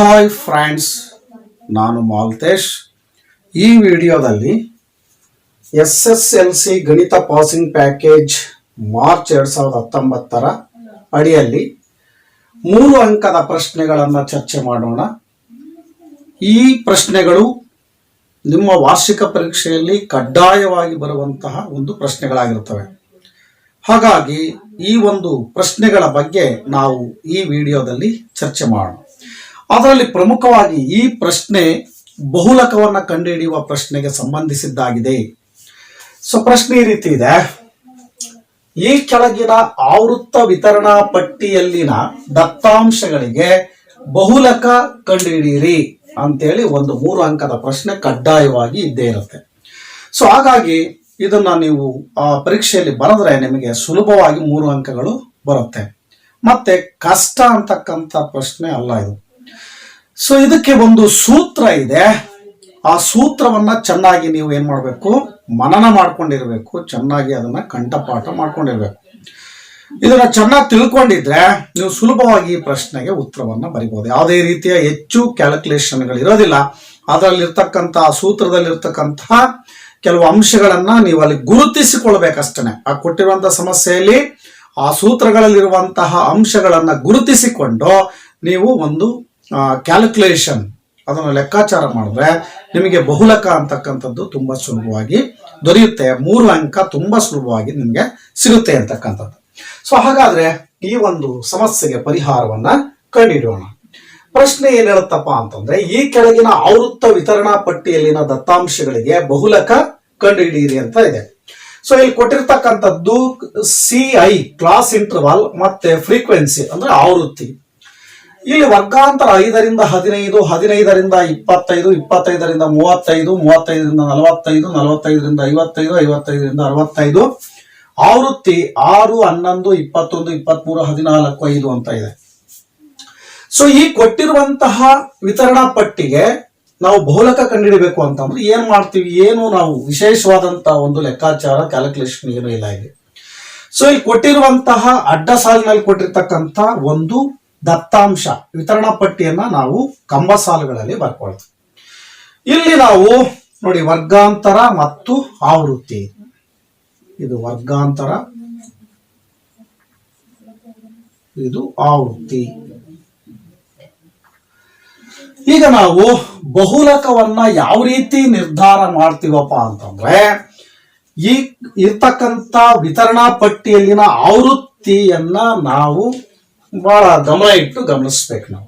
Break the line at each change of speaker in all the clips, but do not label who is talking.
Hi friends, ನಾನು ಮಾಲ್ತೇಶ್. ಈ ವಿಡಿಯೋದಲ್ಲಿ ಎಸ್ ಎಸ್ ಎಲ್ ಸಿ ಗಣಿತ ಪಾಸಿಂಗ್ ಪ್ಯಾಕೇಜ್ ಮಾರ್ಚ್ ಎರಡು ಸಾವಿರದ ಹತ್ತೊಂಬತ್ತರ ಅಡಿಯಲ್ಲಿ ಮೂರು ಅಂಕದ ಪ್ರಶ್ನೆಗಳನ್ನು ಚರ್ಚೆ ಮಾಡೋಣ. ಈ ಪ್ರಶ್ನೆಗಳು ನಿಮ್ಮ ವಾರ್ಷಿಕ ಪರೀಕ್ಷೆಯಲ್ಲಿ ಕಡ್ಡಾಯವಾಗಿ ಬರುವಂತಹ ಒಂದು ಪ್ರಶ್ನೆಗಳಾಗಿರುತ್ತವೆ. ಹಾಗಾಗಿ ಈ ಒಂದು ಪ್ರಶ್ನೆಗಳ ಬಗ್ಗೆ ನಾವು ಈ ವಿಡಿಯೋದಲ್ಲಿ ಚರ್ಚೆ ಮಾಡೋಣ. ಅದರಲ್ಲಿ ಪ್ರಮುಖವಾಗಿ ಈ ಪ್ರಶ್ನೆ ಬಹುಲಕವನ್ನು ಕಂಡುಹಿಡಿಯುವ ಪ್ರಶ್ನೆಗೆ ಸಂಬಂಧಿಸಿದ್ದಾಗಿದೆ. ಸೊ ಪ್ರಶ್ನೆ ಈ ರೀತಿ ಇದೆ. ಈ ಕೆಳಗಿನ ಆವೃತ್ತ ವಿತರಣಾ ಪಟ್ಟಿಯಲ್ಲಿನ ದತ್ತಾಂಶಗಳಿಗೆ ಬಹುಲಕ ಕಂಡುಹಿಡಿಯಿರಿ ಅಂತೇಳಿ ಒಂದು ಮೂರು ಅಂಕದ ಪ್ರಶ್ನೆ ಕಡ್ಡಾಯವಾಗಿ ಇದ್ದೇ ಇರುತ್ತೆ. ಸೊ ಹಾಗಾಗಿ ಇದನ್ನ ನೀವು, ಆ, ಪರೀಕ್ಷೆಯಲ್ಲಿ ಬರೆದ್ರೆ ನಿಮಗೆ ಸುಲಭವಾಗಿ ಮೂರು ಅಂಕಗಳು ಬರುತ್ತೆ. ಮತ್ತೆ ಕಷ್ಟ ಅಂತಕ್ಕಂಥ ಪ್ರಶ್ನೆ ಅಲ್ಲ ಇದು. ಸೊ ಇದಕ್ಕೆ ಒಂದು ಸೂತ್ರ ಇದೆ. ಆ ಸೂತ್ರವನ್ನ ಚೆನ್ನಾಗಿ ನೀವು ಏನ್ ಮಾಡಬೇಕು? ಮನನ ಮಾಡ್ಕೊಂಡಿರ್ಬೇಕು. ಚೆನ್ನಾಗಿ ಅದನ್ನ ಕಂಠಪಾಠ ಮಾಡ್ಕೊಂಡಿರ್ಬೇಕು. ಇದನ್ನ ಚೆನ್ನಾಗಿ ತಿಳ್ಕೊಂಡಿದ್ರೆ ನೀವು ಸುಲಭವಾಗಿ ಈ ಪ್ರಶ್ನೆಗೆ ಉತ್ತರವನ್ನ ಬರಿಬಹುದು ಯಾವುದೇ ರೀತಿಯ ಹೆಚ್ಚು ಕ್ಯಾಲ್ಕುಲೇಷನ್ಗಳು ಇರೋದಿಲ್ಲ ಅದರಲ್ಲಿರ್ತಕ್ಕಂತಹ ಸೂತ್ರದಲ್ಲಿರ್ತಕ್ಕಂತಹ ಕೆಲವು ಅಂಶಗಳನ್ನ ನೀವು ಅಲ್ಲಿ ಗುರುತಿಸಿಕೊಳ್ಬೇಕಷ್ಟೇ ಆ ಕೊಟ್ಟಿರುವಂತಹ ಸಮಸ್ಯೆಯಲ್ಲಿ, ಆ ಸೂತ್ರಗಳಲ್ಲಿರುವಂತಹ ಅಂಶಗಳನ್ನ ಗುರುತಿಸಿಕೊಂಡು ನೀವು ಒಂದು ಕ್ಯಾಲ್ಕುಲೇಷನ್ ಅದನ್ನು ಲೆಕ್ಕಾಚಾರ ಮಾಡಿದ್ರೆ ನಿಮಗೆ ಬಹುಲಕ ಅಂತಕ್ಕಂಥದ್ದು ತುಂಬಾ ಸುಲಭವಾಗಿ ದೊರೆಯುತ್ತೆ. ಮೂರು ಅಂಕ ತುಂಬಾ ಸುಲಭವಾಗಿ ನಿಮಗೆ ಸಿಗುತ್ತೆ ಅಂತಕ್ಕಂಥದ್ದು. ಸೊ ಹಾಗಾದ್ರೆ ಈ ಒಂದು ಸಮಸ್ಯೆಗೆ ಪರಿಹಾರವನ್ನ ಕಂಡುಹಿಡಿಯೋಣ. ಪ್ರಶ್ನೆ ಏನ್ ಹೇಳುತ್ತಪ್ಪ ಅಂತಂದ್ರೆ, ಈ ಕೆಳಗಿನ ಆವೃತ್ತ ವಿತರಣಾ ಪಟ್ಟಿಯಲ್ಲಿನ ದತ್ತಾಂಶಗಳಿಗೆ ಬಹುಲಕ ಕಂಡುಹಿಡಿಯಿರಿ ಅಂತ ಇದೆ. ಸೊ ಇಲ್ಲಿ ಕೊಟ್ಟಿರ್ತಕ್ಕಂಥದ್ದು ಸಿ ಐ ಕ್ಲಾಸ್ ಇಂಟರ್ವಲ್ ಮತ್ತೆ ಫ್ರೀಕ್ವೆನ್ಸಿ ಅಂದ್ರೆ ಆವೃತ್ತಿ. ಇಲ್ಲಿ ವರ್ಗಾಂತರ ಐದರಿಂದ ಹದಿನೈದು, ಹದಿನೈದರಿಂದ ಇಪ್ಪತ್ತೈದು, ಇಪ್ಪತ್ತೈದರಿಂದ ಮೂವತ್ತೈದು, ಮೂವತ್ತೈದರಿಂದ ನಲವತ್ತೈದು, ನಲವತ್ತೈದರಿಂದ ಐವತ್ತೈದು, ಐವತ್ತೈದರಿಂದ ಅರವತ್ತೈದು. ಆವೃತ್ತಿ ಆರು, ಹನ್ನೊಂದು, ಇಪ್ಪತ್ತೊಂದು, ಇಪ್ಪತ್ಮೂರು, ಹದಿನಾಲ್ಕು, ಐದು ಅಂತ ಇದೆ. ಸೊ ಈ ಕೊಟ್ಟಿರುವಂತಹ ವಿತರಣಾ ಪಟ್ಟಿಗೆ ನಾವು ಬಹುಲಕ ಕಂಡುಹಿಡಬೇಕು ಅಂತಂದ್ರೆ ಏನ್ ಮಾಡ್ತೀವಿ? ಏನು ನಾವು ವಿಶೇಷವಾದಂತಹ ಒಂದು ಲೆಕ್ಕಾಚಾರ ಕ್ಯಾಲ್ಕುಲೇಷನ್ ಏನು ಇಲ್ಲ ಇಲ್ಲಿ. ಸೊ ಇಲ್ಲಿ ಕೊಟ್ಟಿರುವಂತಹ ಅಡ್ಡ ಸಾಲಿನಲ್ಲಿ ಕೊಟ್ಟಿರ್ತಕ್ಕಂಥ ಒಂದು ದತ್ತಾಂಶ, ವಿತರಣಾ ಪಟ್ಟಿಯನ್ನ ನಾವು ಕಂಬ ಸಾಲುಗಳಲ್ಲಿ ಬರ್ಕೊಳ್ತೀವಿ. ಇಲ್ಲಿ ನಾವು ನೋಡಿ ವರ್ಗಾಂತರ ಮತ್ತು ಆವೃತ್ತಿ. ಇದು ವರ್ಗಾಂತರ, ಇದು ಆವೃತ್ತಿ. ಈಗ ನಾವು ಬಹುಲಕವನ್ನ ಯಾವ ರೀತಿ ನಿರ್ಧಾರ ಮಾಡ್ತೀವಪ್ಪ ಅಂತಂದ್ರೆ, ಈ ಇರ್ತಕ್ಕಂಥ ವಿತರಣಾ ಪಟ್ಟಿಯಲ್ಲಿನ ಆವೃತ್ತಿಯನ್ನ ನಾವು ಬಹಳ ಗಮನ ಇಟ್ಟು ಗಮನಿಸ್ಬೇಕು ನಾವು.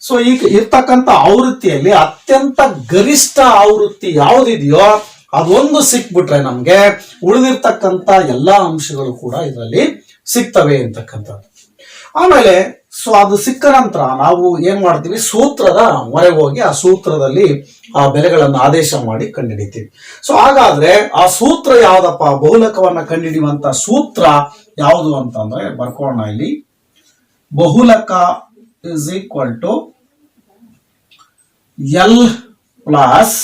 ಸೊ ಈಗ ಇರ್ತಕ್ಕಂಥ ಆವೃತ್ತಿಯಲ್ಲಿ ಅತ್ಯಂತ ಗರಿಷ್ಠ ಆವೃತ್ತಿ ಯಾವುದಿದೆಯೋ ಅದೊಂದು ಸಿಕ್ಬಿಟ್ರೆ ನಮ್ಗೆ ಉಳಿದಿರ್ತಕ್ಕಂಥ ಎಲ್ಲಾ ಅಂಶಗಳು ಕೂಡ ಇದರಲ್ಲಿ ಸಿಗ್ತವೆ ಅಂತಕ್ಕಂಥದ್ದು. ಆಮೇಲೆ ಸೊ ಅದು ಸಿಕ್ಕ ನಂತರ ನಾವು ಏನ್ ಮಾಡ್ತೀವಿ? ಸೂತ್ರದ ಮೊರೆ ಹೋಗಿ ಆ ಸೂತ್ರದಲ್ಲಿ ಆ ಬೆಲೆಗಳನ್ನು ಆದೇಶ ಮಾಡಿ ಕಂಡುಹಿಡಿತೀವಿ. ಸೊ ಹಾಗಾದ್ರೆ ಆ ಸೂತ್ರ ಯಾವ್ದಪ್ಪ? ಬಹುಲಕವನ್ನ ಕಂಡುಹಿಡಿಯುವಂತ ಸೂತ್ರ ಯಾವುದು ಅಂತಂದ್ರೆ ಬರ್ಕೋಣ ಇಲ್ಲಿ. ಬಹುಲಕ is equal to L plus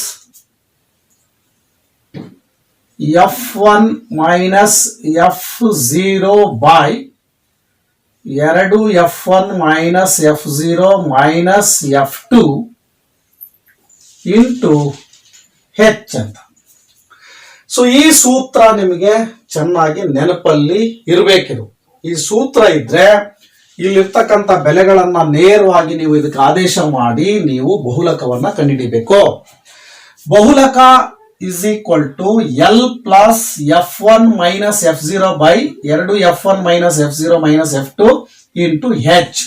F one minus F zero by ಎರಡು F one minus F zero minus F two into H ಅಂತ. ಸೊ ಈ ಸೂತ್ರ ನಿಮಗೆ ಚೆನ್ನಾಗಿ ನೆನಪಲ್ಲಿ ಇರಬೇಕಿದು. ಈ ಸೂತ್ರ ಇದ್ರೆ ಇಲ್ಲಿರ್ತಕ್ಕಂಥ ಬೆಲೆಗಳನ್ನ ನೇರವಾಗಿ ನೀವು ಇದಕ್ಕೆ ಆದೇಶ ಮಾಡಿ ನೀವು ಬಹುಲಕವನ್ನ ಕಂಡುಹಿಡಿಬೇಕು. ಬಹುಲಕ is equal to L plus F one minus F zero by ಎರಡು F one minus F zero minus F two into H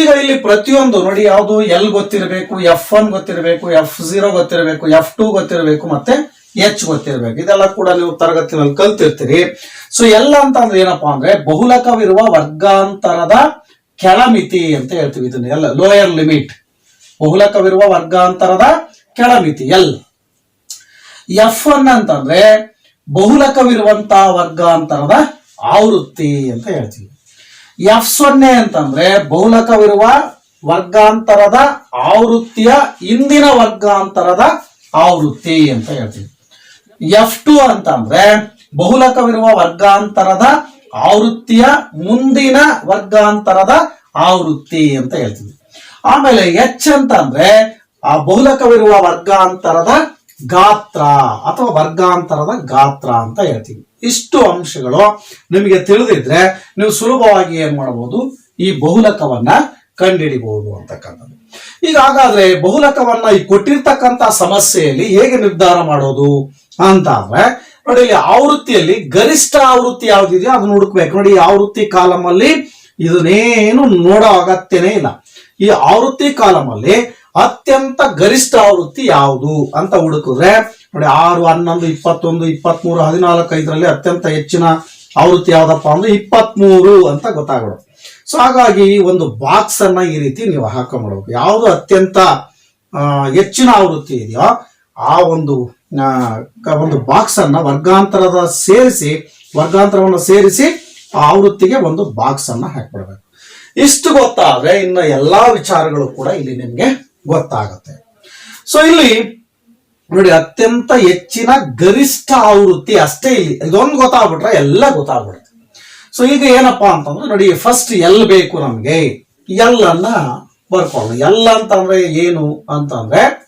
ಈಗ ಇಲ್ಲಿ ಪ್ರತಿಯೊಂದು ನೋಡಿ ಯಾವುದು ಎಲ್ ಗೊತ್ತಿರಬೇಕು ಎಫ್ ಒನ್ ಗೊತ್ತಿರಬೇಕು ಎಫ್ ಜೀರೋ ಗೊತ್ತಿರಬೇಕು ಎಫ್ ಟು ಗೊತ್ತಿರಬೇಕು, ಮತ್ತೆ ಎಚ್ ಗೊತ್ತಿರಬೇಕು. ಇದೆಲ್ಲ ಕೂಡ ನೀವು ತರಗತಿನಲ್ಲಿ ಕಲ್ತಿರ್ತೀರಿ. ಸೊ ಎಲ್ಲ ಅಂತ ಅಂದ್ರೆ ಏನಪ್ಪಾ ಅಂದ್ರೆ ಬಹುಲಕವಿರುವ ವರ್ಗಾಂತರದ ಕೆಳಮಿತಿ ಅಂತ ಹೇಳ್ತೀವಿ ಇದನ್ನ. ಎಲ್ಲ ಲೋಯರ್ ಲಿಮಿಟ್ ಬಹುಲಕವಿರುವ ವರ್ಗಾಂತರದ ಕೆಳಮಿತಿ. ಎಲ್? ಎಫ್ ಒನ್ ಅಂತಂದ್ರೆ ಬಹುಲಕವಿರುವಂತಹ ವರ್ಗಾಂತರದ ಆವೃತ್ತಿ ಅಂತ ಹೇಳ್ತೀವಿ. ಎಫ್ ಸೊನ್ನೆ ಅಂತಂದ್ರೆ ಬಹುಲಕವಿರುವ ವರ್ಗಾಂತರದ ಆವೃತ್ತಿಯ ಇಂದಿನ ವರ್ಗಾಂತರದ ಆವೃತ್ತಿ ಅಂತ ಹೇಳ್ತೀವಿ. ಎಫ್ ಟು ಅಂತಂದ್ರೆ ಬಹುಲಕವಿರುವ ವರ್ಗಾಂತರದ ಆವೃತ್ತಿಯ ಮುಂದಿನ ವರ್ಗಾಂತರದ ಆವೃತ್ತಿ ಅಂತ ಹೇಳ್ತಿದ್ವಿ. ಆಮೇಲೆ ಎಚ್ ಅಂತ ಅಂದ್ರೆ ಆ ಬಹುಲಕವಿರುವ ವರ್ಗಾಂತರದ ಗಾತ್ರ ಅಥವಾ ವರ್ಗಾಂತರದ ಗಾತ್ರ ಅಂತ ಹೇಳ್ತೀವಿ. ಇಷ್ಟು ಅಂಶಗಳು ನಿಮಗೆ ತಿಳಿದಿದ್ರೆ ನೀವು ಸುಲಭವಾಗಿ ಏನ್ ಮಾಡಬಹುದು? ಈ ಬಹುಲಕವನ್ನ ಕಂಡುಹಿಡಿಬಹುದು ಅಂತಕ್ಕಂಥದ್ದು. ಈಗ ಹಾಗಾದ್ರೆ ಬಹುಲಕವನ್ನ ಈ ಕೊಟ್ಟಿರ್ತಕ್ಕಂಥ ಸಮಸ್ಯೆಯಲ್ಲಿ ಹೇಗೆ ನಿರ್ಧಾರ ಮಾಡೋದು? ಅಂತ ಅಂದ್ರೆ ನೋಡಿ ಇಲ್ಲಿ ಆವೃತ್ತಿಯಲ್ಲಿ ಗರಿಷ್ಠ ಆವೃತ್ತಿ ಯಾವ್ದಿದೆಯೋ ಅದನ್ನ ಹುಡುಕ್ಬೇಕು. ನೋಡಿ ಈ ಆವೃತ್ತಿ ಕಾಲಮ್ ಅಲ್ಲಿ ಇದನ್ನೇನು ನೋಡೋ ಅಗತ್ಯನೇ ಇಲ್ಲ. ಈ ಆವೃತ್ತಿ ಕಾಲಮ್ ಅಲ್ಲಿ ಅತ್ಯಂತ ಗರಿಷ್ಠ ಆವೃತ್ತಿ ಯಾವುದು ಅಂತ ಹುಡುಕಿದ್ರೆ, ನೋಡಿ ಆರು, ಹನ್ನೊಂದು, ಇಪ್ಪತ್ತೊಂದು, ಇಪ್ಪತ್ಮೂರು ಹದಿನಾಲ್ಕು ಐದರಲ್ಲಿ ಅತ್ಯಂತ ಹೆಚ್ಚಿನ ಆವೃತ್ತಿ ಯಾವ್ದಪ್ಪ ಅಂದ್ರೆ ಇಪ್ಪತ್ಮೂರು ಅಂತ ಗೊತ್ತಾಗೋದು. ಸೊ ಹಾಗಾಗಿ ಒಂದು ಬಾಕ್ಸ್ ಅನ್ನ ಈ ರೀತಿ ನೀವು ಹಾಕೊಂಡ್ಬಿಡ್ಬೇಕು. ಯಾವುದು ಅತ್ಯಂತ ಹೆಚ್ಚಿನ ಆವೃತ್ತಿ ಇದೆಯೋ ಆ ಒಂದು ಒಂದು ಬಾಕ್ಸ್ ಅನ್ನ ವರ್ಗಾಂತರದ ಸೇರಿಸಿ, ವರ್ಗಾಂತರವನ್ನು ಸೇರಿಸಿ ಆ ಆವೃತ್ತಿಗೆ ಒಂದು ಬಾಕ್ಸ್ ಅನ್ನ ಹಾಕ್ಬಿಡ್ಬೇಕು. ಇಷ್ಟು ಗೊತ್ತಾದ್ರೆ ಇನ್ನು ಎಲ್ಲಾ ವಿಚಾರಗಳು ಕೂಡ ಇಲ್ಲಿ ನಿಮ್ಗೆ ಗೊತ್ತಾಗುತ್ತೆ. ಸೊ ಇಲ್ಲಿ ನೋಡಿ ಅತ್ಯಂತ ಹೆಚ್ಚಿನ ಗರಿಷ್ಠ ಆವೃತ್ತಿ ಅಷ್ಟೇ ಇಲ್ಲಿ. ಇದೊಂದು ಗೊತ್ತಾಗ್ಬಿಟ್ರೆ ಎಲ್ಲ ಗೊತ್ತಾಗ್ಬಿಡುತ್ತೆ. ಸೊ ಈಗ ಏನಪ್ಪಾ ಅಂತಂದ್ರೆ ನೋಡಿ ಫಸ್ಟ್ ಎಲ್ ಬೇಕು ನಮ್ಗೆ. ಎಲ್ ಅನ್ನ ಬರ್ಕೊಳ್ಳೋಣ. ಎಲ್ ಅಂತಂದ್ರೆ ಏನು ಅಂತಂದ್ರೆ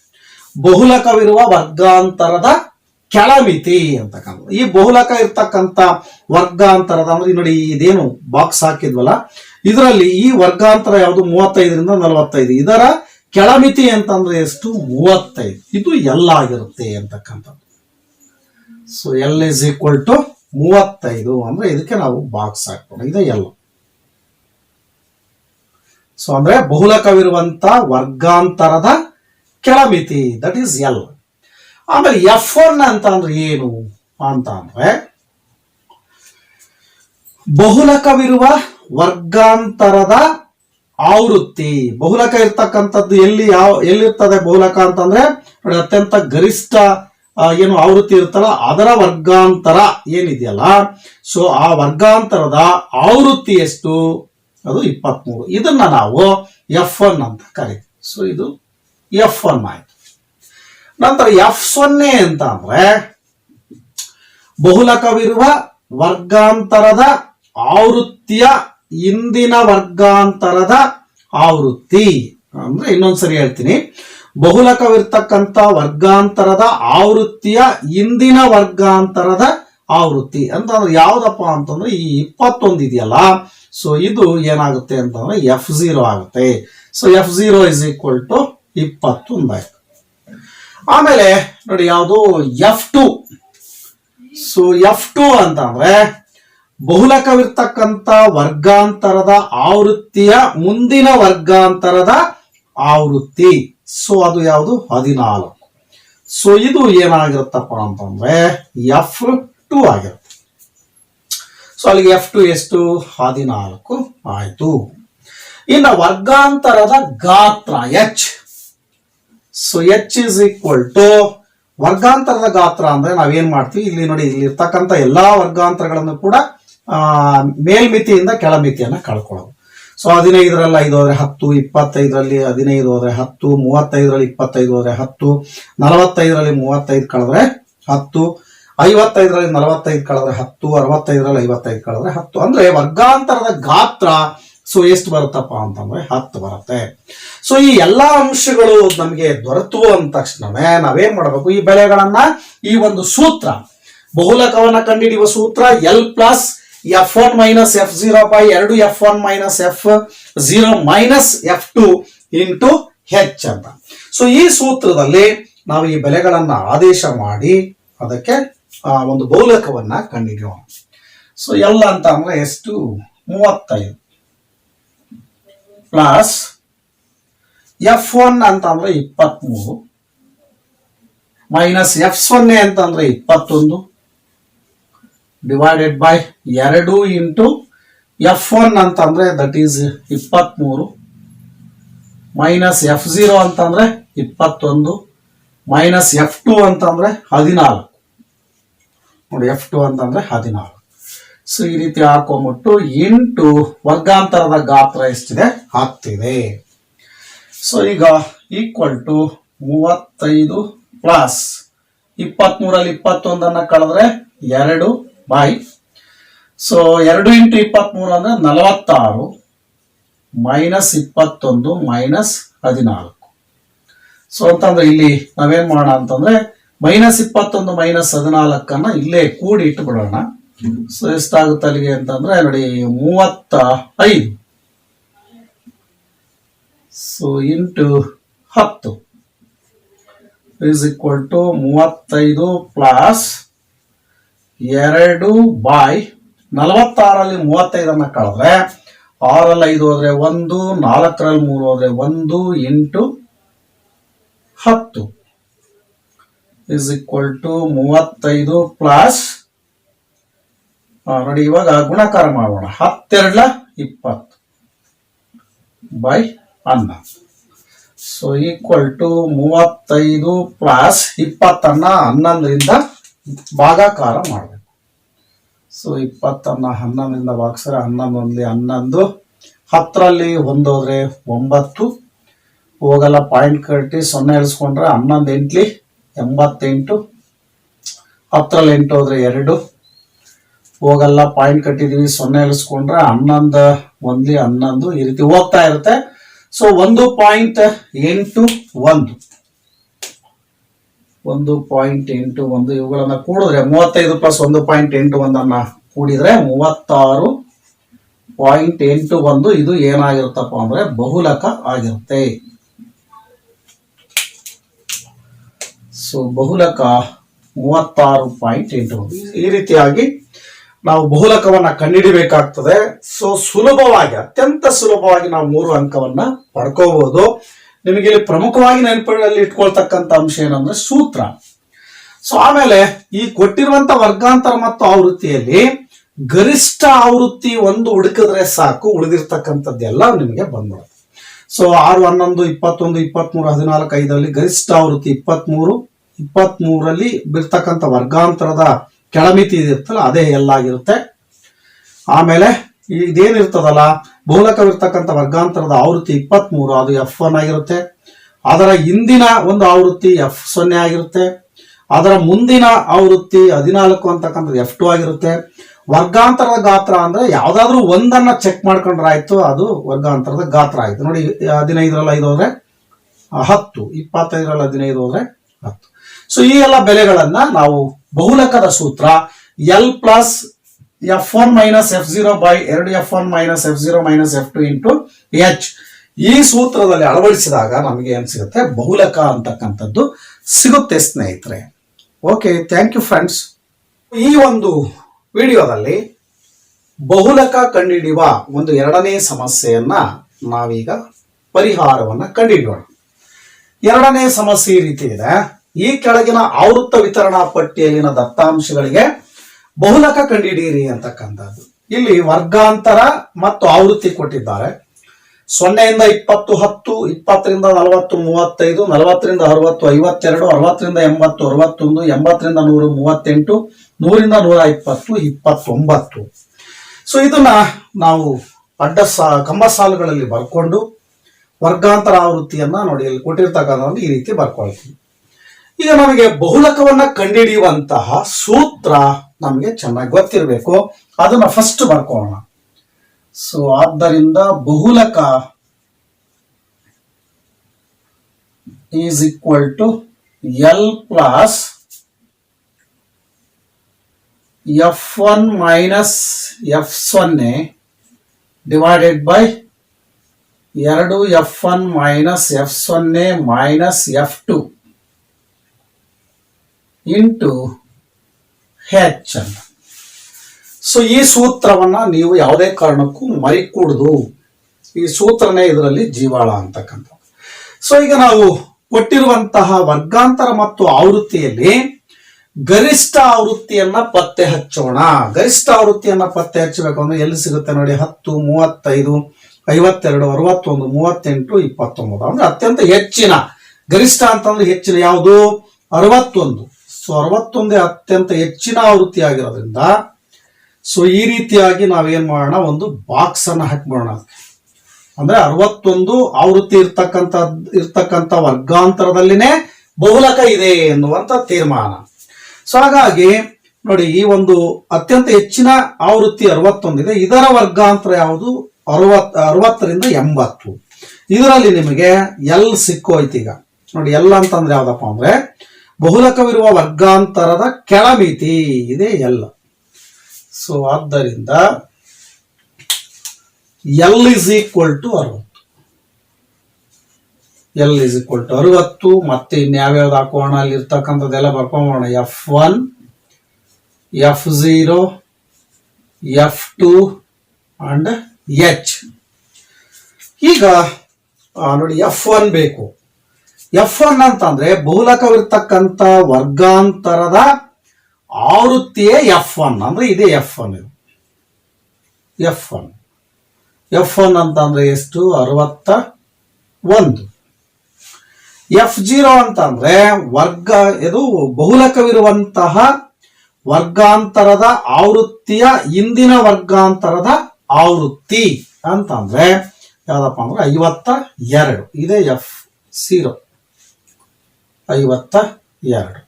ಬಹುಲಕವಿರುವ ವರ್ಗಾಂತರದ ಕೆಳಮಿತಿ ಅಂತಕ್ಕಂಥ ಈ ಬಹುಲಕ ಇರ್ತಕ್ಕಂಥ ವರ್ಗಾಂತರದ ಅಂದ್ರೆ ನೋಡಿ ಇದೇನು ಬಾಕ್ಸ್ ಹಾಕಿದ್ವಲ್ಲ? ಇದರಲ್ಲಿ ಈ ವರ್ಗಾಂತರ ಯಾವುದು? ಮೂವತ್ತೈದರಿಂದ ನಲವತ್ತೈದು. ಇದರ ಕೆಳಮಿತಿ ಅಂತಂದ್ರೆ ಎಷ್ಟು? ಮೂವತ್ತೈದು. ಇದು ಎಲ್ಲ ಆಗಿರುತ್ತೆ ಅಂತಕ್ಕಂಥದ್ದು. So L is equal to ಮೂವತ್ತೈದು ಅಂದ್ರೆ ಇದಕ್ಕೆ ನಾವು ಬಾಕ್ಸ್ ಹಾಕೋಣ ಇದೆ ಎಲ್ ಸೊ ಅಂದ್ರೆ ಬಹುಲಕವಿರುವಂತ ವರ್ಗಾಂತರದ ಕೆಳಮಿತಿ ದಟ್ ಈಸ್ ಎಲ್ ಆಮೇಲೆ ಎಫ್ ಒನ್ ಅಂತ ಅಂದ್ರೆ ಏನು ಅಂತ ಅಂದ್ರೆ ಬಹುಲಕವಿರುವ ವರ್ಗಾಂತರದ ಆವೃತ್ತಿ. ಬಹುಲಕ ಇರ್ತಕ್ಕಂಥದ್ದು ಎಲ್ಲಿ ಯಾವ, ಎಲ್ಲಿರ್ತದೆ ಬಹುಲಕ ಅಂತಂದ್ರೆ ನೋಡಿ ಅತ್ಯಂತ ಗರಿಷ್ಠ ಏನು ಆವೃತ್ತಿ ಇರ್ತಲ್ಲ ಅದರ ವರ್ಗಾಂತರ ಏನಿದೆಯಲ್ಲ ಸೊ ಆ ವರ್ಗಾಂತರದ ಆವೃತ್ತಿ ಎಷ್ಟು? ಅದು ಇಪ್ಪತ್ಮೂರು. ಇದನ್ನ ನಾವು ಎಫ್ ಒನ್ ಅಂತ ಕರಿತೀವಿ. ಸೊ ಇದು ಎಫ್ ಒನ್ ಆಯ್ತು ನಂತರ ಎಫ್ ಸೊನ್ನೆ ಅಂತ ಅಂದ್ರೆ ಬಹುಲಕವಿರುವ ವರ್ಗಾಂತರದ ಆವೃತ್ತಿಯ ಇಂದಿನ ವರ್ಗಾಂತರದ ಆವೃತ್ತಿ. ಅಂದ್ರೆ ಇನ್ನೊಂದ್ಸರಿ ಹೇಳ್ತೀನಿ. ಬಹುಲಕವಿರ್ತಕ್ಕಂಥ ವರ್ಗಾಂತರದ ಆವೃತ್ತಿಯ ಇಂದಿನ ವರ್ಗಾಂತರದ ಆವೃತ್ತಿ. ಅಂತಂದ್ರೆ ಯಾವ್ದಪ್ಪ ಅಂತಂದ್ರೆ ಈ ಇಪ್ಪತ್ತೊಂದು ಇದೆಯಲ್ಲ ಸೊ ಇದು ಏನಾಗುತ್ತೆ ಅಂತಂದ್ರೆ ಎಫ್ ಜೀರೋ ಆಗುತ್ತೆ. So F zero is equal to ಇಪ್ಪತ್ತೊಂದು ಆಯ್ತು ಆಮೇಲೆ ನೋಡಿ ಯಾವುದು F two. So F two ಅಂತಂದ್ರೆ ಬಹುಲಕವಿರ್ತಕ್ಕಂಥ ವರ್ಗಾಂತರದ ಆವೃತ್ತಿಯ ಮುಂದಿನ ವರ್ಗಾಂತರದ ಆವೃತ್ತಿ. ಸೊ ಅದು ಯಾವುದು? ಹದಿನಾಲ್ಕು. ಸೊ ಇದು ಏನಾಗಿರುತ್ತಪ್ಪ ಅಂತಂದ್ರೆ ಎಫ್ ಟು ಆಗಿರುತ್ತೆ. ಸೊ ಅಲ್ಲಿಗೆ ಎಫ್ ಟು ಎಷ್ಟು? ಹದಿನಾಲ್ಕು ಆಯ್ತು. ಇನ್ನು ವರ್ಗಾಂತರದ ಗಾತ್ರ H? So H is equal to ವರ್ಗಾಂತರದ ಗಾತ್ರ ಅಂದ್ರೆ ನಾವೇನ್ ಮಾಡ್ತೀವಿ? ಇಲ್ಲಿ ನೋಡಿ, ಇಲ್ಲಿ ಇರ್ತಕ್ಕಂಥ ಎಲ್ಲಾ ವರ್ಗಾಂತರಗಳನ್ನು ಕೂಡ ಮೇಲ್ಮಿತಿಯಿಂದ ಕೆಳಮಿತಿಯನ್ನ ಕಳ್ಕೊಳ್ಳೋದು. ಸೊ ಹದಿನೈದರಲ್ಲಿ ಐದು ಹೋದ್ರೆ ಹತ್ತು, ಇಪ್ಪತ್ತೈದರಲ್ಲಿ ಹದಿನೈದು ಹೋದ್ರೆ ಹತ್ತು, ಮೂವತ್ತೈದರಲ್ಲಿ ಇಪ್ಪತ್ತೈದು ಹೋದ್ರೆ ಹತ್ತು, ನಲವತ್ತೈದರಲ್ಲಿ ಮೂವತ್ತೈದು ಕಳೆದ್ರೆ ಹತ್ತು, ಐವತ್ತೈದರಲ್ಲಿ ನಲವತ್ತೈದು ಕಳೆದ್ರೆ ಹತ್ತು, ಅರವತ್ತೈದರಲ್ಲಿ ಐವತ್ತೈದು ಕಳೆದ್ರೆ ಹತ್ತು. ಅಂದ್ರೆ ವರ್ಗಾಂತರದ ಗಾತ್ರ ಸೊ ಎಷ್ಟು ಬರುತ್ತಪ್ಪ ಅಂತಂದ್ರೆ ಹತ್ತು ಬರುತ್ತೆ. ಸೊ ಈ ಎಲ್ಲಾ ಅಂಶಗಳು ನಮಗೆ ದೊರೆತು ಅಂದ ತಕ್ಷಣವೇ ನಾವೇನ್ ಮಾಡಬೇಕು? ಈ ಬೆಳೆಗಳನ್ನ ಈ ಒಂದು ಸೂತ್ರ, ಬಹುಲಕವನ್ನ ಕಂಡುಹಿಡಿಯುವ ಸೂತ್ರ L plus F one minus F zero by ಎರಡು F one minus F zero minus F two into H ಅಂತ. ಸೊ ಈ ಸೂತ್ರದಲ್ಲಿ ನಾವು ಈ ಬೆಲೆಗಳನ್ನ ಆದೇಶ ಮಾಡಿ ಅದಕ್ಕೆ ಒಂದು ಬಹುಲಕವನ್ನ ಕಂಡುಹಿಡಿಯೋಣ ಸೊ ಎಲ್ಲ ಅಂತ ಅಂದ್ರೆ ಎಷ್ಟು? ಮೂವತ್ತೈದು. ಪ್ಲಸ್ ಎಫ್ ಒನ್ ಅಂತಂದ್ರೆ ಇಪ್ಪತ್ತ್ಮೂರು ಮೈನಸ್ ಎಫ್ ಸೊನ್ನೆ ಅಂತಂದ್ರೆ ಇಪ್ಪತ್ತೊಂದು. ಡಿವೈಡೆಡ್ ಬೈ ಎರಡು ಇಂಟು ಎಫ್ ಒನ್ ಅಂತಂದ್ರೆ ದಟ್ ಈಸ್ ಇಪ್ಪತ್ಮೂರು. ಮೈನಸ್ ಎಫ್ ಝೀರೋ ಅಂತಂದ್ರೆ ಇಪ್ಪತ್ತೊಂದು. ಮೈನಸ್ ಎಫ್ ಟು ಅಂತಂದ್ರೆ ಹದಿನಾಲ್ಕು. ನೋಡಿ ಎಫ್ ಟು ಅಂತಂದ್ರೆ ಹದಿನಾಲ್ಕು. ಸೊ, ಈ ರೀತಿ ಹಾಕೊಂಬಿಟ್ಟು ಎಂಟು ವರ್ಗಾಂತರದ ಗಾತ್ರ ಎಷ್ಟಿದೆ? ಹತ್ತಿದೆ. ಸೊ, ಈಗ ಈಕ್ವಲ್ ಟು ಮೂವತ್ತೈದು ಪ್ಲಸ್ ಇಪ್ಪತ್ಮೂರಲ್ಲಿ ಇಪ್ಪತ್ತೊಂದನ್ನ ಕಳೆದ್ರೆ ಎರಡು ಬೈ ಸೊ, ಎರಡು ಇಂಟು ಇಪ್ಪತ್ಮೂರು ಅಂದ್ರೆ ನಲವತ್ತಾರು ಮೈನಸ್ ಇಪ್ಪತ್ತೊಂದು ಮೈನಸ್ ಹದಿನಾಲ್ಕು. ಸೊ, ಅಂತಂದ್ರೆ ಇಲ್ಲಿ ನಾವೇನ್ ಮಾಡೋಣ ಅಂತಂದ್ರೆ ಮೈನಸ್ ಇಪ್ಪತ್ತೊಂದು ಮೈನಸ್ ಹದಿನಾಲ್ಕನ್ನ ಇಲ್ಲೇ ಕೂಡಿ ಇಟ್ಬಿಡೋಣ. ಸೊ ಎಷ್ಟಾಗುತ್ತೆ ಅಲ್ಲಿಗೆ ಅಂತಂದ್ರೆ, ನೋಡಿ, ಮೂವತ್ತ ಐದು. ಸೊ ಇಂಟು ಹತ್ತು. ಇಸ್ ಈಕ್ವಲ್ ಟು ಮೂವತ್ತೈದು ಪ್ಲಸ್ ಎರಡು ಬಾಯ್ ನಲವತ್ತಾರಲ್ಲಿ ಮೂವತ್ತೈದನ್ನ ಕಳೆದ್ರೆ ಆರಲ್ಲಿ ಐದು ಹೋದ್ರೆ ಒಂದು, ನಾಲ್ಕರಲ್ಲಿ ಮೂರು ಹೋದ್ರೆ ಒಂದು ಎಂಟು ಹತ್ತು. ಇಸ್ ಈಕ್ವಲ್ ಟು ಮೂವತ್ತೈದು ಪ್ಲಸ್ ನೋಡಿ, ಇವಾಗ ಗುಣಕಾರ ಮಾಡೋಣ. ಹತ್ತೆರಡ್ಲ ಇಪ್ಪತ್ತು ಬೈ ಅನ್ನ. ಸೊ ಈಕ್ವಲ್ ಟು ಮೂವತ್ತೈದು ಪ್ಲಸ್ ಇಪ್ಪತ್ತನ್ನ ಹನ್ನೊಂದರಿಂದ ಭಾಗಾಕಾರ ಮಾಡಬೇಕು. ಸೊ ಇಪ್ಪತ್ತನ್ನ ಹನ್ನೊಂದರಿಂದ ಭಾಗಿಸಿದ್ರೆ ಹನ್ನೊಂದು ಹನ್ನೊಂದು. ಹತ್ತರಲ್ಲಿ ಒಂದೋದ್ರೆ ಒಂಬತ್ತು. ಹೋಗಲ್ಲ ಪಾಯಿಂಟ್ ಕಟ್ಟಿ ಸೊನ್ನೆ ಇಳಿಸ್ಕೊಂಡ್ರೆ ಹನ್ನೊಂದು ಎಂಟ್ಲಿ ಎಂಬತ್ತೆಂಟು. ಹತ್ತರಲ್ಲಿ ಎಂಟು ಹೋದ್ರೆ ಎರಡು. ಹೋಗಲ್ಲ, ಪಾಯಿಂಟ್ ಕಟ್ಟಿದೀವಿ, ಸೊನ್ನೆ ಇಳಿಸ್ಕೊಂಡ್ರೆ ಹನ್ನೊಂದು, ಒಂದ್ಲಿ ಹನ್ನೊಂದು ಈ ರೀತಿ ಹೋಗ್ತಾ ಇರುತ್ತೆ. ಸೊ ಒಂದು ಪಾಯಿಂಟ್ ಎಂಟು ಒಂದು. ಒಂದು ಪಾಯಿಂಟ್ ಎಂಟು ಒಂದು ಇವುಗಳನ್ನ ಕೂಡಿದ್ರೆ ಮೂವತ್ತೈದು ಪ್ಲಸ್ ಒಂದು ಪಾಯಿಂಟ್ ಎಂಟು ಒಂದನ್ನ ಕೂಡಿದ್ರೆ ಮೂವತ್ತಾರು ಪಾಯಿಂಟ್ ಎಂಟು ಒಂದು, ಇದು ಏನಾಗಿರುತ್ತಪ್ಪ ಅಂದ್ರೆ ಬಹುಲಕ ಆಗಿರುತ್ತೆ. ಸೊ ಬಹುಲಕ ಮೂವತ್ತಾರು ಪಾಯಿಂಟ್ ಎಂಟು ಒಂದು. ಈ ರೀತಿಯಾಗಿ ನಾವು ಬಹುಲಕವನ್ನ ಕಂಡಿಡಿಬೇಕಾಗ್ತದೆ ಸೊ ಸುಲಭವಾಗಿ, ಅತ್ಯಂತ ಸುಲಭವಾಗಿ ನಾವು ಮೂರು ಅಂಕವನ್ನ ಪಡ್ಕೋಬಹುದು ನಿಮಗೆ ಇಲ್ಲಿ ಪ್ರಮುಖವಾಗಿ ನೆನಪಿನಲ್ಲಿ ಇಟ್ಕೊಳ್ತಕ್ಕಂಥ ಅಂಶ ಏನಂದ್ರೆ ಸೂತ್ರ. ಸೊ ಆಮೇಲೆ ಈ ಕೊಟ್ಟಿರುವಂತ ವರ್ಗಾಂತರ ಮತ್ತು ಆವೃತ್ತಿಯಲ್ಲಿ ಗರಿಷ್ಠ ಆವೃತ್ತಿ ಒಂದು ಹುಡುಕಿದ್ರೆ ಸಾಕು ಉಳಿದಿರ್ತಕ್ಕಂಥದ್ದೆಲ್ಲ ನಿಮಗೆ ಬಂದ್ಬಿಡುತ್ತೆ. ಸೊ ಆರು, ಹನ್ನೊಂದು, ಇಪ್ಪತ್ತೊಂದು, ಇಪ್ಪತ್ಮೂರು, ಹದಿನಾಲ್ಕು, ಐದರಲ್ಲಿ ಗರಿಷ್ಠ ಆವೃತ್ತಿ ಇಪ್ಪತ್ಮೂರು, ಇಪ್ಪತ್ಮೂರಲ್ಲಿ ಬಿರ್ತಕ್ಕಂಥ ವರ್ಗಾಂತರದ ಕೆಳಮಿತಿ ಇರುತ್ತಲ್ಲ, ಅದೇ ಎಲ್ಲಾಗಿರುತ್ತೆ ಆಮೇಲೆ ಇದೇನಿರ್ತದಲ್ಲ ಬಹುಲಕವಿರ್ತಕ್ಕಂಥ ವರ್ಗಾಂತರದ ಆವೃತ್ತಿ ಇಪ್ಪತ್ಮೂರು, ಅದು ಎಫ್ ಒನ್ ಆಗಿರುತ್ತೆ. ಅದರ ಹಿಂದಿನ ಒಂದು ಆವೃತ್ತಿ ಎಫ್ ಸೊನ್ನೆ ಆಗಿರುತ್ತೆ. ಅದರ ಮುಂದಿನ ಆವೃತ್ತಿ ಹದಿನಾಲ್ಕು ಅಂತಕ್ಕಂಥದ್ದು ಎಫ್ ಟು ಆಗಿರುತ್ತೆ. ವರ್ಗಾಂತರದ ಗಾತ್ರ ಅಂದ್ರೆ ಯಾವ್ದಾದ್ರು ಒಂದನ್ನ ಚೆಕ್ ಮಾಡ್ಕೊಂಡ್ರೆ ಆಯ್ತು, ಅದು ವರ್ಗಾಂತರದ ಗಾತ್ರ ಆಯ್ತು. ನೋಡಿ, ಹದಿನೈದರಲ್ಲ ಐದು ಹೋದ್ರೆ ಹತ್ತು, ಇಪ್ಪತ್ತೈದರಲ್ಲಿ ಹದಿನೈದು ಹೋದ್ರೆ ಹತ್ತು. ಸೊ ಈ ಎಲ್ಲ ಬೆಲೆಗಳನ್ನ ನಾವು ಬಹುಲಕದ ಸೂತ್ರ L plus F one minus F zero by ಎರಡು F one minus F zero minus F two into H ಈ ಸೂತ್ರದಲ್ಲಿ ಅಳವಡಿಸಿದಾಗ ನಮಗೆ ಏನ್ ಸಿಗುತ್ತೆ? ಬಹುಲಕ ಅಂತಕ್ಕಂಥದ್ದು ಸಿಗುತ್ತೆ ಸ್ನೇಹಿತರೆ. ಓಕೆ ಥ್ಯಾಂಕ್ ಯು ಫ್ರೆಂಡ್ಸ್ ಈ ಒಂದು ವಿಡಿಯೋದಲ್ಲಿ ಬಹುಲಕ ಕಂಡುಹಿಡಿಯುವ ಒಂದು ಎರಡನೇ ಸಮಸ್ಯೆಯನ್ನ ನಾವೀಗ ಪರಿಹಾರವನ್ನ ಕಂಡುಹಿಡಿಯೋಣ. ಎರಡನೇ ಸಮಸ್ಯೆ ಈ ರೀತಿ ಇದೆ. ಈ ಕೆಳಗಿನ ಆವೃತ್ತ ವಿತರಣಾ ಪಟ್ಟಿಯಲ್ಲಿನ ದತ್ತಾಂಶಗಳಿಗೆ ಬಹುಲಕ ಕಂಡುಹಿಡಿಯಿರಿ ಅಂತಕ್ಕಂಥದ್ದು. ಇಲ್ಲಿ ವರ್ಗಾಂತರ ಮತ್ತು ಆವೃತ್ತಿ ಕೊಟ್ಟಿದ್ದಾರೆ. ಸೊನ್ನೆಯಿಂದ ಇಪ್ಪತ್ತು ಹತ್ತು, ಇಪ್ಪತ್ತರಿಂದ ನಲವತ್ತು, ಮೂವತ್ತೈದು, ನಲವತ್ತರಿಂದ ಅರವತ್ತು, ಐವತ್ತೆರಡು, ಅರವತ್ತರಿಂದ ಎಂಬತ್ತು, ಅರವತ್ತೊಂದು, ಎಂಬತ್ತರಿಂದ ನೂರು, ಮೂವತ್ತೆಂಟು, ನೂರಿಂದ ನೂರ ಇಪ್ಪತ್ತು, ಇಪ್ಪತ್ತೊಂಬತ್ತು. ಸೊ ಇದನ್ನ ನಾವು ಅಡ್ಡ ಸಾ ಕಂಬ ಸಾಲುಗಳಲ್ಲಿ ಬರ್ಕೊಂಡು ವರ್ಗಾಂತರ ಆವೃತ್ತಿಯನ್ನ ನೋಡಿ ಕೊಟ್ಟಿರ್ತಕ್ಕಂಥ ಈ ರೀತಿ ಬರ್ಕೊಳ್ತೀವಿ. ಈಗ ನಮಗೆ ಬಹುಲಕವನ್ನ ಕಂಡಿಡಿಯುವಂತಹ ಸೂತ್ರ ನಮಗೆ ಚೆನ್ನಾಗಿ ಗೊತ್ತಿರಬೇಕು. ಅದನ್ನ ಫಸ್ಟ್ ಬರ್ಕೋಣ ಸೊ ಆದ್ದರಿಂದ ಬಹುಲಕ is equal to L plus F one minus F ಸೊನ್ನೆ ಡಿವೈಡೆಡ್ ಬೈ ಎರಡು ಎಫ್ ಒನ್ ಮೈನಸ್ ಎಫ್ ಸೊನ್ನೆ minus F two into H ಅನ್ನು ಸೊ ಈ ಸೂತ್ರವನ್ನು ನೀವು ಯಾವುದೇ ಕಾರಣಕ್ಕೂ ಮರಿಕೂಡ್ದು. ಈ ಸೂತ್ರನೇ ಇದರಲ್ಲಿ ಜೀವಾಳ ಅಂತಕ್ಕಂಥದ್ದು. ಸೊ ಈಗ ನಾವು ಕೊಟ್ಟಿರುವಂತಹ ವರ್ಗಾಂತರ ಮತ್ತು ಆವೃತ್ತಿಯಲ್ಲಿ ಗರಿಷ್ಠ ಆವೃತ್ತಿಯನ್ನ ಪತ್ತೆ ಹಚ್ಚೋಣ. ಗರಿಷ್ಠ ಆವೃತ್ತಿಯನ್ನ ಪತ್ತೆ ಹಚ್ಚಬೇಕು ಅಂದ್ರೆ ಎಲ್ಲಿ ಸಿಗುತ್ತೆ ನೋಡಿ? ಹತ್ತು, ಮೂವತ್ತೈದು, ಐವತ್ತೆರಡು, ಅರವತ್ತೊಂದು, ಮೂವತ್ತೆಂಟು ಇಪ್ಪತ್ತೊಂಬತ್ತು ಅಂದ್ರೆ ಅತ್ಯಂತ ಹೆಚ್ಚಿನ. ಗರಿಷ್ಠ ಅಂತಂದ್ರೆ ಹೆಚ್ಚಿನ ಯಾವುದು? ಅರವತ್ತೊಂದು. ಸೊ ಅರವತ್ತೊಂದೇ ಅತ್ಯಂತ ಹೆಚ್ಚಿನ ಆವೃತ್ತಿ ಆಗಿರೋದ್ರಿಂದ, ಸೊ ಈ ರೀತಿಯಾಗಿ ನಾವೇನ್ ಮಾಡೋಣ, ಒಂದು ಬಾಕ್ಸ್ ಅನ್ನ ಹಾಕ್ಬಿಡೋಣ. ಅಂದ್ರೆ ಅರವತ್ತೊಂದು ಆವೃತ್ತಿ ಇರ್ತಕ್ಕಂಥ ಇರ್ತಕ್ಕಂಥ ವರ್ಗಾಂತರದಲ್ಲಿನೇ ಬಹುಲಕ ಇದೆ ಎನ್ನುವಂತ ತೀರ್ಮಾನ. ಸೊ ಹಾಗಾಗಿ, ನೋಡಿ, ಈ ಒಂದು ಅತ್ಯಂತ ಹೆಚ್ಚಿನ ಆವೃತ್ತಿ ಅರವತ್ತೊಂದಿದೆ ಇದರ ವರ್ಗಾಂತರ ಯಾವುದು? ಅರವತ್, ಅರವತ್ತರಿಂದ ಎಂಬತ್ತು. ಇದರಲ್ಲಿ ನಿಮಗೆ ಎಲ್ ಸಿಕ್ಕೋಯ್ತು ಈಗ. ನೋಡಿ ಎಲ್ ಅಂತಂದ್ರೆ ಯಾವ್ದಪ್ಪ ಅಂದ್ರೆ ಬಹುಲಕವಿರುವ ವರ್ಗಾಂತರದ ಕೆಳಮಿತಿ ಇದೆ ಎಲ್ ಸೊ ಆದ್ದರಿಂದ ಎಲ್ ಇಸ್ ಈಕ್ವಲ್ ಟು ಅರವತ್ತು. ಎಲ್ ಇಸ್ ಈಕ್ವಲ್ ಟು ಅರವತ್ತು, ಮತ್ತೆ ಇನ್ಯಾವ್ಯಾವ್ದು ಹಾಕೋಣ? ಅಲ್ಲಿ ಇರ್ತಕ್ಕಂಥದ್ದೆಲ್ಲ ಬರ್ಕೊಂಬೋಣ F one F zero F two and H ಈಗ ನೋಡಿ ಎಫ್ ಒನ್ ಬೇಕು. ಎಫ್ ಒನ್ ಅಂತಂದ್ರೆ ಬಹುಲಕವಿರ್ತಕ್ಕಂಥ ವರ್ಗಾಂತರದ ಆವೃತ್ತಿಯೇ ಎಫ್ ಒನ್ ಅಂದ್ರೆ ಇದೇ ಎಫ್ ಒನ್ ಇದು. ಎಫ್ ಒನ್ ಎಫ್ ಒನ್ ಅಂತಂದ್ರೆ ಎಷ್ಟು? ಅರವತ್ತ ಒಂದು. ಎಫ್ ಜೀರೋ ಅಂತಂದ್ರೆ ವರ್ಗ, ಇದು ಬಹುಲಕವಿರುವಂತಹ ವರ್ಗಾಂತರದ ಆವೃತ್ತಿಯ ಇಂದಿನ ವರ್ಗಾಂತರದ ಆವೃತ್ತಿ ಅಂತಂದ್ರೆ ಯಾವ್ದಪ್ಪ ಅಂದ್ರೆ ಐವತ್ತ ಎರಡು. ಇದೇ ಎಫ್ ಸೀರೋ ಐವತ್ತ ಎರಡು.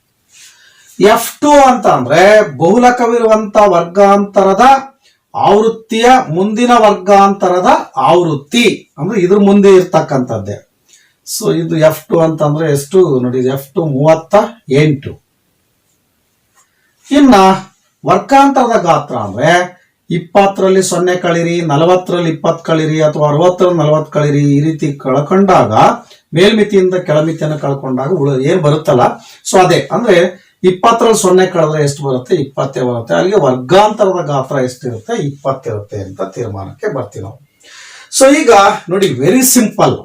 ಎಫ್ ಟು ಅಂತ ಅಂದ್ರೆ ಬಹುಲಕವಿರುವಂತ ವರ್ಗಾಂತರದ ಆವೃತ್ತಿಯ ಮುಂದಿನ ವರ್ಗಾಂತರದ ಆವೃತ್ತಿ. ಅಂದ್ರೆ ಇದ್ರ ಮುಂದೆ ಇರ್ತಕ್ಕಂಥದ್ದೇ. ಸೊ ಇದು ಎಫ್ ಟು ಅಂತಂದ್ರೆ ಎಷ್ಟು? ನೋಡಿ ಎಫ್ ಟು ಮೂವತ್ತ ಎಂಟು. ಇನ್ನ ವರ್ಗಾಂತರದ ಗಾತ್ರ ಅಂದ್ರೆ ಇಪ್ಪತ್ತರಲ್ಲಿ ಸೊನ್ನೆ ಕಳಿರಿ, ನಲವತ್ತರಲ್ಲಿ ಇಪ್ಪತ್ತು ಕಳಿರಿ ಅಥವಾ ಅರವತ್ತರಲ್ಲಿ ನಲವತ್ತು ಕಳಿರಿ ಈ ರೀತಿ ಕಳ್ಕೊಂಡಾಗ ಮೇಲ್ಮಿತಿಯಿಂದ ಕೆಳಮಿತಿಯನ್ನು ಕಳ್ಕೊಂಡಾಗ ಉಳ ಏನ್ ಬರುತ್ತಲ್ಲ? ಸೊ ಅದೇ, ಅಂದ್ರೆ ಇಪ್ಪತ್ತರಲ್ಲಿ ಸೊನ್ನೆ ಕಳೆದ್ರೆ ಎಷ್ಟು ಬರುತ್ತೆ? ಇಪ್ಪತ್ತೇ ಬರುತ್ತೆ. ಅಲ್ಲಿಗೆ ವರ್ಗಾಂತರದ ಗಾತ್ರ ಎಷ್ಟಿರುತ್ತೆ? ಇಪ್ಪತ್ತಿರುತ್ತೆ ಅಂತ ತೀರ್ಮಾನಕ್ಕೆ ಬರ್ತೀವಿ ನಾವು. ಸೊ ಈಗ ನೋಡಿ ವೆರಿ ಸಿಂಪಲ್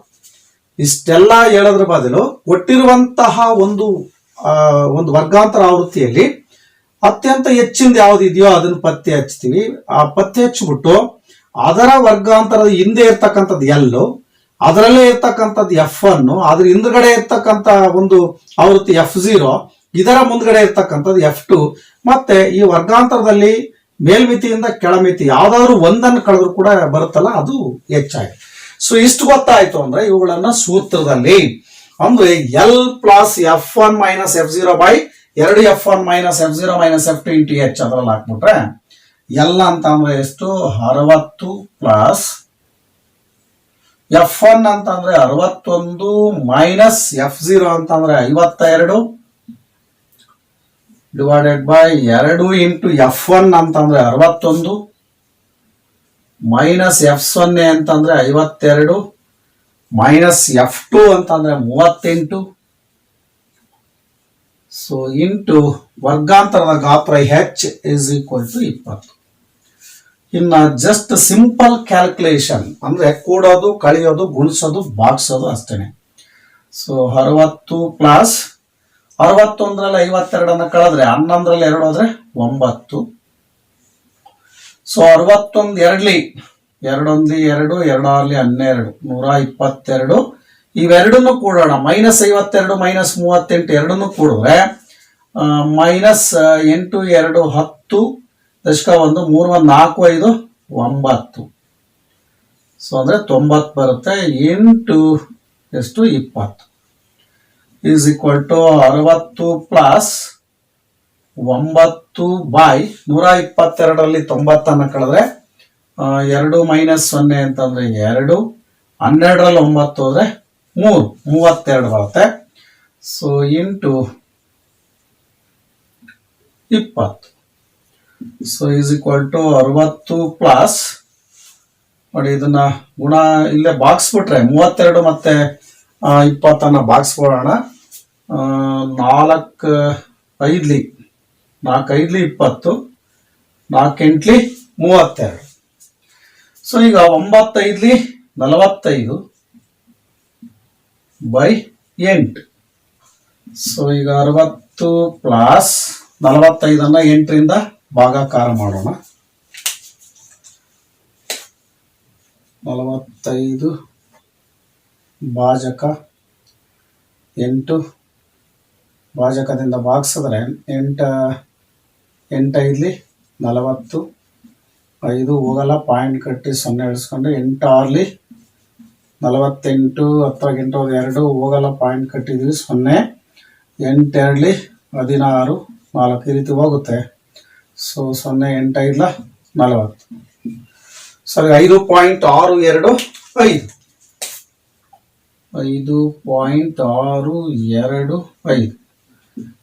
ಇಷ್ಟೆಲ್ಲ ಹೇಳೋದ್ರ ಬದಲು ಒಟ್ಟಿರುವಂತಹ ಒಂದು ಒಂದು ವರ್ಗಾಂತರ ಆವೃತ್ತಿಯಲ್ಲಿ ಅತ್ಯಂತ ಹೆಚ್ಚಿಂದ ಯಾವ್ದು ಇದೆಯೋ ಅದನ್ನ ಪತ್ತೆ ಹಚ್ತೀವಿ. ಆ ಪತ್ತೆ ಹಚ್ಚಿಬಿಟ್ಟು ಅದರ ವರ್ಗಾಂತರದ ಹಿಂದೆ ಇರ್ತಕ್ಕಂಥದ್ದು ಎಲ್ಲು ಅದರಲ್ಲೇ ಇರ್ತಕ್ಕಂಥದ್ದು ಎಫ್ ಅನ್ನು ಅದ್ರ ಹಿಂದ್ಗಡೆ ಇರ್ತಕ್ಕಂಥ ಒಂದು ಆವೃತ್ತಿ ಎಫ್ ಝೀರೋ ಇದರ ಮುಂದ್ಗಡೆ ಇರ್ತಕ್ಕಂಥದ್ದು ಎಫ್ ಟು ಮತ್ತೆ ಈ ವರ್ಗಾಂತರದಲ್ಲಿ ಮೇಲ್ಮಿತಿಯಿಂದ ಕೆಳಮಿತಿ, ಯಾವ್ದಾದ್ರು ಒಂದನ್ನು ಕಳೆದ್ರು ಕೂಡ ಬರುತ್ತಲ್ಲ, ಅದು ಹೆಚ್ಚಾಗಿ ಸೊ ಇಷ್ಟು ಗೊತ್ತಾಯ್ತು ಅಂದ್ರೆ ಇವುಗಳನ್ನ ಸೂತ್ರದಲ್ಲಿ ಅಂದ್ರೆ L plus F one minus F zero by ಎರಡು F one minus F zero minus F two into H ಅದ್ರಲ್ಲಿ ಹಾಕ್ಬಿಟ್ರೆ ಎಲ್ ಅಂತ ಅಂದ್ರೆ ಎಷ್ಟು? ಅರವತ್ತು ಪ್ಲಸ್ ಎಫ್ ಒನ್ ಅಂತಂದ್ರೆ ಅರವತ್ತೊಂದು ಮೈನಸ್ ಎಫ್ ಜೀರೋ ಅಂತಂದ್ರೆ ಐವತ್ತ ಎರಡು ಡಿವೈಡೆಡ್ ಬೈ ಎರಡು ಇಂಟು ಎಫ್ ಒನ್ ಅಂತಂದ್ರೆ ಅರವತ್ತೊಂದು ಮೈನಸ್ ಎಫ್ ಸೊನ್ನೆ ಅಂತಂದ್ರೆ ಐವತ್ತೆರಡು ಮೈನಸ್ ಎಫ್ ಟು ಅಂತಂದ್ರೆ ಮೂವತ್ತೆಂಟು. ಸೊ ಇಂಟು ವರ್ಗಾಂತರದ ಗಾತ್ರ ಹೆಚ್ ಇಸ್ ಈಕ್ವಲ್ ಟು ಇಪ್ಪತ್ತು. ಇನ್ನ ಜಸ್ಟ್ ಸಿಂಪಲ್ ಕ್ಯಾಲ್ಕುಲೇಷನ್ ಅಂದ್ರೆ ಕೂಡೋದು, ಕಳೆಯೋದು, ಗುಣಿಸೋದು, ಬಾಗಿಸೋದು ಅಷ್ಟೇನೆ. ಸೊ ಅರವತ್ತು ಪ್ಲಸ್ ಅರವತ್ತೊಂದರಲ್ಲಿ ಐವತ್ತೆರಡನ್ನ ಕಳೆದ್ರೆ, ಹನ್ನೊಂದರಲ್ಲಿ ಎರಡು ಹೋದ್ರೆ ಒಂಬತ್ತು. ಸೊ ಅರವತ್ತೊಂದು ಎರಡ್ಲಿ, ಎರಡೊಂದು ಎರಡು ಎರಡಲ್ಲಿ ಹನ್ನೆರಡು, ನೂರ ಇಪ್ಪತ್ತೆರಡು. ಇವೆರಡನ್ನು ಕೂಡೋಣ ಮೈನಸ್ ಐವತ್ತೆರಡು ಮೈನಸ್ ಮೂವತ್ತೆಂಟು ಎರಡನ್ನು ಕೂಡಿದ್ರೆ ಮೈನಸ್ ಎಂಟು, ಎರಡು, ಹತ್ತು ದಶಕ ಒಂದು ಮೂರು ಒಂದು ನಾಲ್ಕು, ಐದು, ಒಂಬತ್ತು. ಸೊ ಅಂದ್ರೆ ತೊಂಬತ್ತು ಬರುತ್ತೆ, ಎಂಟು ಎಷ್ಟು ಇಪ್ಪತ್ತು. ಈಸ್ ಈಕ್ವಲ್ ಟು ಅರವತ್ತು ಪ್ಲಸ್ ಒಂಬತ್ತು ಬೈ ನೂರ ಇಪ್ಪತ್ತೆರಡರಲ್ಲಿ ತೊಂಬತ್ತನ್ನು ಕಳೆದ್ರೆ ಎರಡು ಮೈನಸ್ ಸೊನ್ನೆ ಅಂತಂದರೆ ಎರಡು, ಹನ್ನೆರಡರಲ್ಲಿ ಒಂಬತ್ತು ಹೋದ್ರೆ ಮೂರು, ಮೂವತ್ತೆರಡು ಬರುತ್ತೆ. ಸೊ ಇಂಟು ಇಪ್ಪತ್ತು. ಸೊ ಈಸ್ ಈಕ್ವಲ್ ಟು ಅರವತ್ತು ಪ್ಲಸ್ ನೋಡಿ, ಇದನ್ನ ಗುಣ ಇಲ್ಲೇ ಬಾಕ್ಸ್ ಬಿಟ್ರೆ ಮೂವತ್ತೆರಡು ಮತ್ತೆ ಇಪ್ಪತ್ತನ್ನ ಬಾಕ್ಸ್ ಕೊಡೋಣ ನಾಲ್ಕು ಐದ್ಲಿ ನಾಲ್ಕು ಐದ್ಲಿ ಇಪ್ಪತ್ತು ನಾಲ್ಕೆಂಟ್ಲಿ ಮೂವತ್ತೆರಡು. ಸೊ ಈಗ ಒಂಬತ್ತೈದ್ಲಿ ನಲವತ್ತೈದು ಬೈ ಎಂಟು. ಸೊ ಈಗ ಅರವತ್ತು ಪ್ಲಸ್ ನಲವತ್ತೈದನ್ನ ಎಂಟರಿಂದ ಭಾಗಾಕಾರ ಮಾಡೋಣ. ನಲವತ್ತೈದು ಭಾಜಕ ಎಂಟು. ಭಾಜಕದಿಂದ ಭಾಗಿಸಿದ್ರೆ ಎಂಟ ಎಂಟೈದ್ಲಿ ನಲವತ್ತು, ಐದು ಹೋಗಲ್ಲ ಪಾಯಿಂಟ್ ಕಟ್ಟಿ ಸೊನ್ನೆ ಇಳಿಸ್ಕೊಂಡು ಎಂಟು ಆರ್ಲಿ, ನಲವತ್ತೆಂಟು ಹತ್ತರಾಗ ಎಂಟು ಎರಡು, ಹೋಗಲ್ಲ ಪಾಯಿಂಟ್ ಕಟ್ಟಿದ್ವಿ ಸೊನ್ನೆ ಎಂಟೆರಡ್ಲಿ ಹದಿನಾರು, ನಾಲ್ಕು ಈ ರೀತಿ ಹೋಗುತ್ತೆ. ಸೊ ಸೊನ್ನೆ ಎಂಟೈದ್ಲ ನಲವತ್ತು. ಸರಿ, ಐದು ಪಾಯಿಂಟ್ ಆರು ಎರಡು, ಐದು. ಐದು ಪಾಯಿಂಟ್ ಆರು ಎರಡು, ಐದು.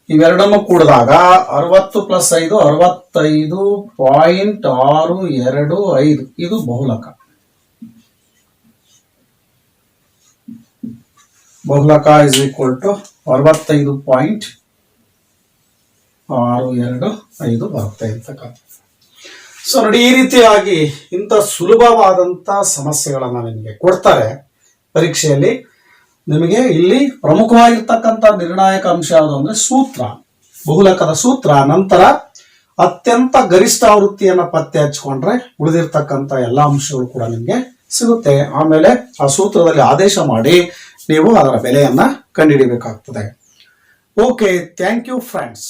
ಇವೆರಡನ್ನು ಕೂಡಿದಾಗ ಅರವತ್ತು ಪ್ಲಸ್ ಐದು, ಅರವತ್ತೈದು ಪಾಯಿಂಟ್ ಆರು ಎರಡು, ಐದು. ಇದು ಬಹುಲಕ. ಬಹುಲಕ ಇಸ್ ಈಕ್ವಲ್ ಟು ಅರವತ್ತೈದು ಪಾಯಿಂಟ್ ಆರು, ಎರಡು, ಐದು ಬರುತ್ತೆ ಅಂತಕ್ಕಂಥ ಸೊ ನೋಡಿ, ಈ ರೀತಿಯಾಗಿ ಇಂಥ ಸುಲಭವಾದಂಥ ಸಮಸ್ಯೆಗಳನ್ನು ನಿಮಗೆ ಕೊಡ್ತಾರೆ ಪರೀಕ್ಷೆಯಲ್ಲಿ. ನಿಮಗೆ ಇಲ್ಲಿ ಪ್ರಮುಖವಾಗಿರ್ತಕ್ಕಂಥ ನಿರ್ಣಾಯಕ ಅಂಶ ಯಾವುದು ಅಂದ್ರೆ ಸೂತ್ರ, ಬಹುಲಕದ ಸೂತ್ರ. ನಂತರ ಅತ್ಯಂತ ಗರಿಷ್ಠ ಆವೃತ್ತಿಯನ್ನ ಪತ್ತೆ ಹಚ್ಕೊಂಡ್ರೆ ಉಳಿದಿರ್ತಕ್ಕಂಥ ಎಲ್ಲ ಅಂಶಗಳು ಕೂಡ ನಿಮಗೆ ಸಿಗುತ್ತೆ. ಆಮೇಲೆ ಆ ಸೂತ್ರದಲ್ಲಿ ಆದೇಶ ಮಾಡಿ ನೀವು ಅದರ ಬೆಲೆಯನ್ನ ಕಂಡುಹಿಡಿಬೇಕಾಗ್ತದೆ. Okay thank you friends